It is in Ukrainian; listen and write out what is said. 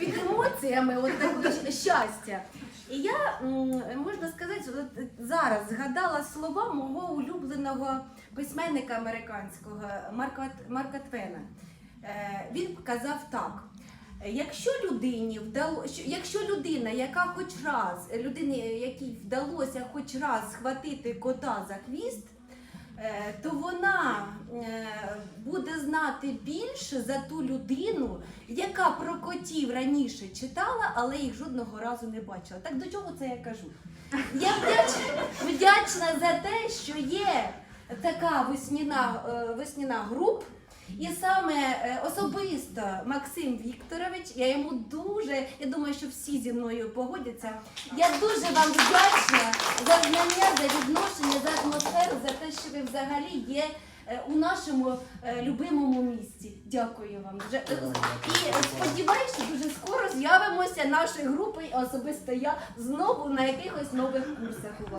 емоціями, от такого щастя. І я, можна сказати, от зараз згадала слова мого улюбленого письменника американського Марка, Марка Твена. Е, Він казав так. Якщо людині вдало, якщо людина, яка хоч раз, людині, якій вдалося хоч раз схватити кота за хвіст, е, то вона е, знати більше за ту людину, яка про котів раніше читала, але їх жодного разу не бачила. Так до чого це я кажу? Я вдячна, вдячна за те, що є така весняна, е, весняна група. І саме е, особисто Максим Вікторович, я йому дуже, я думаю, що всі зі мною погодяться. Я дуже вам вдячна за знання, за відношення, за атмосферу, за те, що ви взагалі є у нашому е, любимому місті. Дякую вам. І е, сподіваюся, що дуже скоро з'явимося нашої групи, особисто я знову на якихось нових курсах у вас.